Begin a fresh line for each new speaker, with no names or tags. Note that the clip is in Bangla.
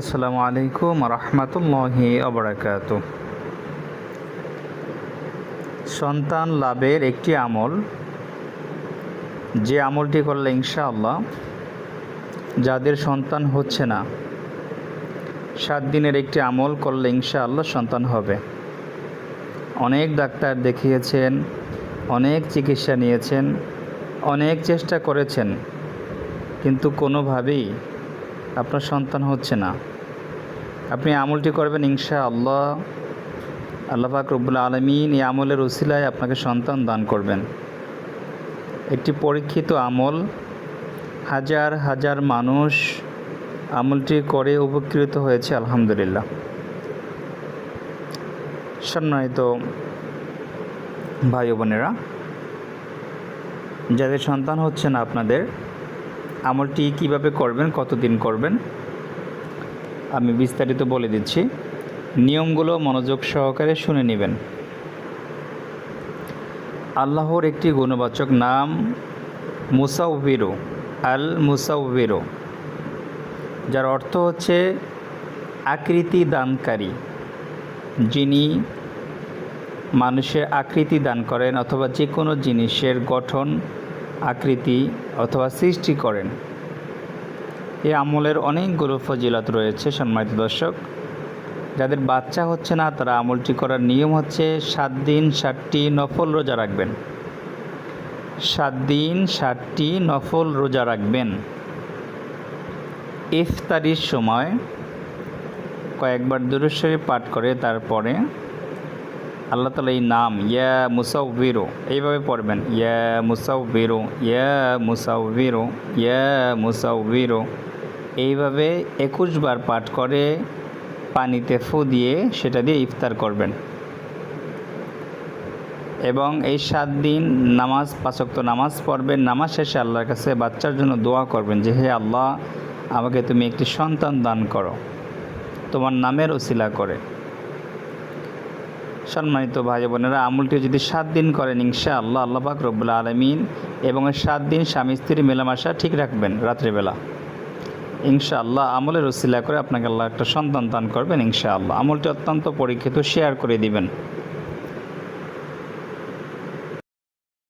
আসসালামু আলাইকুম রহমতুল্লাহি আবরাকাত সন্তান লাভের একটি আমল। যে আমলটি করলে ইনশাআল্লাহ যাদের সন্তান হচ্ছে না, সাত দিনের একটি আমল করলে ইনশাআল্লাহ সন্তান হবে। অনেক ডাক্তার দেখিয়েছেন, অনেক চিকিৎসা নিয়েছেন, অনেক চেষ্টা করেছেন, কিন্তু কোনোভাবেই আপনার সন্তান হচ্ছে না। আপনি আমলটি করবেন ইনশা আল্লাহ আল্লাহ পাক রব্বুল আলমিন এই আমলের উসিলায় আপনাকে সন্তান দান করবেন। একটি পরীক্ষিত আমল, হাজার হাজার মানুষ আমলটি করে উপকৃত হয়েছে, আলহামদুলিল্লাহ। সম্মানিত ভাই বোনেরা, যাদের সন্তান হচ্ছে না আপনাদের আমলটি কীভাবে করবেন, কতদিন করবেন? আমি বিস্তারিত বলে দিচ্ছি। নিয়মগুলো মনোযোগ সহকারে শুনে নেবেন। আল্লাহর একটি গুণবাচক নাম মুসাউবিরো আল মুসাউবিরো যার অর্থ হচ্ছে আকৃতি দানকারী। যিনি মানুষের আকৃতি দান করেন অথবা যে কোনো জিনিসের গঠন আকৃতি অথবা সৃষ্টি করেন। এই আমলের অনেকগুলো ফজিলত রয়েছে, সম্মানিত দর্শক। যাদের বাচ্চা হচ্ছে না, তারা আমলটি করার নিয়ম হচ্ছে সাত দিন ষাটটি নফল রোজা রাখবেন। সাত দিন ষাটটি নফল রোজা রাখবেন। ইফতারির সময় কয়েকবার দুরুশ্বরী পাঠ করে, তারপরে আল্লাহ তালা এই নাম, ইয়া মুসাউবিরো। এইভাবে পড়বেন, ইয়া মুসাউবিরো ইয়া মুসাউবিরো ইয়া মুসাউবিরো। এইভাবে একুশ বার পাঠ করে পানিতে ফু দিয়ে সেটা দিয়ে ইফতার করবেন। এবং এই সাত দিন নামাজ পাঁচক্ত নামাজ পড়বেন। নামাজ শেষে আল্লাহর কাছে বাচ্চার জন্য দোয়া করবেন যে, হে আল্লাহ, আমাকে তুমি একটি সন্তান দান করো। তোমার নামের ওসিলা করে। সম্মানিত ভাই বোনেরা আমলটি যদি সাত দিন করেন ইনশা আল্লাহ আল্লাহ পাক রব্বুল্লা আলমিন এবং সাত দিন স্বামী স্ত্রীর মেলামেশা ঠিক রাখবেন রাত্রিবেলা ইনশা আল্লাহ আমলের ওসিলা করে আপনাকে আল্লাহ একটা সন্তান দান করবেন ইনশা আল্লাহ আমলটি অত্যন্ত পরীক্ষিত, শেয়ার করে দিবেন।